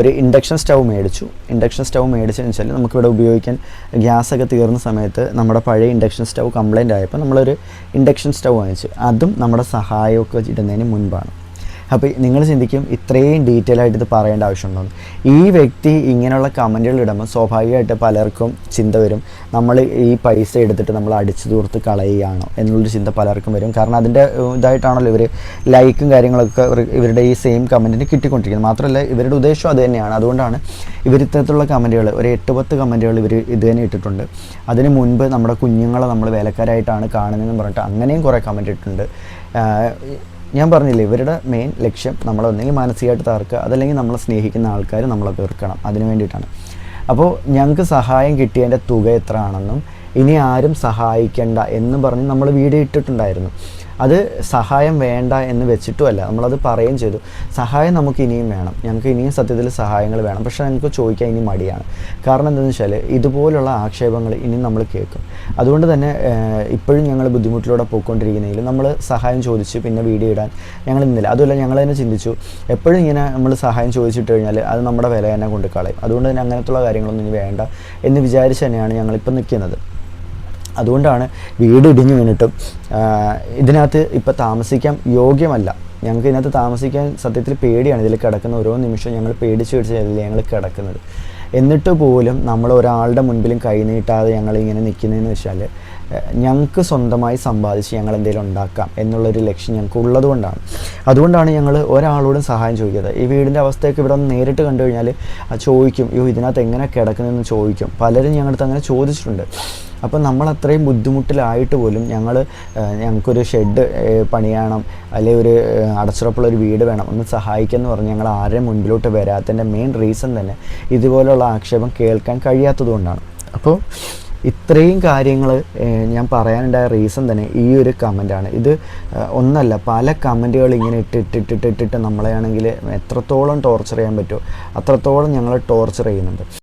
ഒരു ഇൻഡക്ഷൻ സ്റ്റൗ മേടിച്ചു. ഇൻഡക്ഷൻ സ്റ്റൗ മേടിച്ചതെന്ന് വെച്ചാൽ നമുക്കിവിടെ ഉപയോഗിക്കാൻ ഗ്യാസൊക്കെ തീർന്ന സമയത്ത് നമ്മുടെ പഴയ ഇൻഡക്ഷൻ സ്റ്റൗ കംപ്ലൈന്റ് ആയപ്പോൾ നമ്മളൊരു ഇൻഡക്ഷൻ സ്റ്റൗ വാങ്ങിച്ചു. അതും നമ്മുടെ സഹായമൊക്കെ ഇടുന്നതിന് മുൻപാണ്. അപ്പോൾ നിങ്ങൾ ചിന്തിക്കും ഇത്രയും ഡീറ്റെയിൽ ആയിട്ട് ഇത് പറയേണ്ട ആവശ്യമുണ്ടോ? ഈ വ്യക്തി ഇങ്ങനെയുള്ള കമന്റുകൾ ഇടുമ്പോൾ സ്വാഭാവികമായിട്ട് പലർക്കും ചിന്ത വരും. നമ്മൾ ഈ പൈസ എടുത്തിട്ട് നമ്മൾ അടിച്ചു തൂർത്ത് കളയുകയാണോ എന്നുള്ളൊരു ചിന്ത പലർക്കും വരും. കാരണം അതിന്റെ ഇതായിട്ടാണല്ലോ ഇവർ ലൈക്കും കാര്യങ്ങളൊക്കെ ഇവരുടെ ഈ സെയിം കമന്റിന് കിട്ടിക്കൊണ്ടിരിക്കുന്നത്. മാത്രമല്ല ഇവരുടെ ഉദ്ദേശം അത് തന്നെയാണ്. അതുകൊണ്ടാണ് ഇവർ ഇത്തരത്തിലുള്ള കമന്റുകൾ ഒരു എട്ട് പത്ത് കമന്റുകൾ ഇവർ ഇത് തന്നെ ഇട്ടിട്ടുണ്ട്. അതിന് മുൻപ് നമ്മുടെ കുഞ്ഞുങ്ങളെ നമ്മൾ വേലക്കാരായിട്ടാണ് കാണുന്നതെന്ന് പറഞ്ഞിട്ട് അങ്ങനെയും കുറേ കമന്റ് ഇട്ടിട്ടുണ്ട്. ഞാൻ പറഞ്ഞില്ലേ ഇവരുടെ മെയിൻ ലക്ഷ്യം നമ്മളെ ഒന്നെങ്കിൽ മാനസികമായിട്ട് തകർക്കുക അതല്ലെങ്കിൽ നമ്മളെ സ്നേഹിക്കുന്ന ആൾക്കാർ നമ്മളെ തീർക്കണം അതിന് വേണ്ടിയിട്ടാണ്. അപ്പോൾ ഞങ്ങൾക്ക് സഹായം കിട്ടിയതിന്റെ തുക എത്ര ആണെന്നും ഇനി ആരും സഹായിക്കണ്ട എന്ന് പറഞ്ഞ് നമ്മൾ വീഡിയോ ഇട്ടിട്ടുണ്ടായിരുന്നു. അത് സഹായം വേണ്ട എന്ന് വെച്ചിട്ടുമല്ല. നമ്മളത് പറയുകയും ചെയ്തു. സഹായം നമുക്ക് ഇനിയും വേണം. ഞങ്ങൾക്ക് ഇനിയും സത്യത്തിൽ സഹായങ്ങൾ വേണം. പക്ഷേ ഞങ്ങൾക്ക് ചോദിക്കാൻ ഇനി മടിയാണ്. കാരണം എന്താണെന്ന് വെച്ചാൽ ഇതുപോലുള്ള ആക്ഷേപങ്ങൾ ഇനി നമ്മൾ കേൾക്കും. അതുകൊണ്ട് തന്നെ ഇപ്പോഴും ഞങ്ങൾ ബുദ്ധിമുട്ടിലൂടെ പോയിക്കൊണ്ടിരിക്കുന്നതിൽ നമ്മൾ സഹായം ചോദിച്ച് പിന്നെ വീഡിയോ ഇടാൻ ഞങ്ങൾ നിന്നില്ല. അതുമല്ല ഞങ്ങൾ തന്നെ ചിന്തിച്ചു എപ്പോഴും ഇങ്ങനെ നമ്മൾ സഹായം ചോദിച്ചിട്ട് കഴിഞ്ഞാൽ അത് നമ്മുടെ വില തന്നെ കൊണ്ട് കളയും. അതുകൊണ്ട് തന്നെ അങ്ങനത്തുള്ള കാര്യങ്ങളൊന്നും ഇനി വേണ്ട എന്ന് വിചാരിച്ച് തന്നെയാണ് ഞങ്ങളിപ്പോൾ നിൽക്കുന്നത്. അതുകൊണ്ടാണ് വീട് ഇടിഞ്ഞു വീണിട്ടും ഇതിനകത്ത് ഇപ്പോൾ താമസിക്കാൻ യോഗ്യമല്ല. ഞങ്ങൾക്ക് ഇതിനകത്ത് താമസിക്കാൻ സത്യത്തിൽ പേടിയാണ്. ഇതിൽ കിടക്കുന്ന ഓരോ നിമിഷവും ഞങ്ങൾ പേടിച്ച് പേടിച്ചല്ലേ ഞങ്ങൾ കിടക്കുന്നത്. എന്നിട്ട് പോലും നമ്മൾ ഒരാളുടെ മുൻപിലും കൈ നീട്ടാതെ ഞങ്ങൾ ഇങ്ങനെ നിൽക്കുന്നതെന്ന് വെച്ചാൽ ഞങ്ങൾക്ക് സ്വന്തമായി സമ്പാദിച്ച് ഞങ്ങൾ എന്തെങ്കിലും ഉണ്ടാക്കാം എന്നുള്ളൊരു ലക്ഷ്യം ഞങ്ങൾക്ക് ഉള്ളതുകൊണ്ടാണ് അതുകൊണ്ടാണ് ഞങ്ങൾ ഒരാളോടും സഹായം ചോദിക്കുന്നത് ഈ വീടിന്റെ അവസ്ഥയൊക്കെ ഇവിടെ ഒന്ന് നേരിട്ട് കണ്ടു കഴിഞ്ഞാൽ ചോദിക്കും അയ്യോ ഇതിനകത്ത് എങ്ങനെ കിടക്കുന്നതെന്ന് ചോദിക്കും. പലരും ഞങ്ങളുടെ അങ്ങനെ ചോദിച്ചിട്ടുണ്ട്. അപ്പോൾ നമ്മൾ അത്രയും ബുദ്ധിമുട്ടിലായിട്ട് പോലും ഞങ്ങൾ ഞങ്ങൾക്കൊരു ഷെഡ് പണിയണം അല്ലെങ്കിൽ ഒരു അടച്ചുറപ്പുള്ള ഒരു വീട് വേണം ഒന്ന് സഹായിക്കാമെന്ന് പറഞ്ഞ് ഞങ്ങൾ ആരെയും മുൻപിലോട്ട് വരാത്തതിന്റെ മെയിൻ റീസൺ തന്നെ ഇതുപോലുള്ള ആക്ഷേപം കേൾക്കാൻ കഴിയാത്തതുകൊണ്ടാണ് അപ്പോൾ ഇത്രയും കാര്യങ്ങൾ ഞാൻ പറയാനുണ്ടായ റീസൺ തന്നെ ഈ ഒരു കമന്റാണ് ഇത് ഒന്നല്ല പല കമന്റുകൾ ഇങ്ങനെ ഇട്ട് നമ്മളെയാണെങ്കിൽ എത്രത്തോളം ടോർച്ചർ ചെയ്യാൻ പറ്റുമോ അത്രത്തോളം ഞങ്ങൾ ടോർച്ചർ ചെയ്യുന്നുണ്ട്.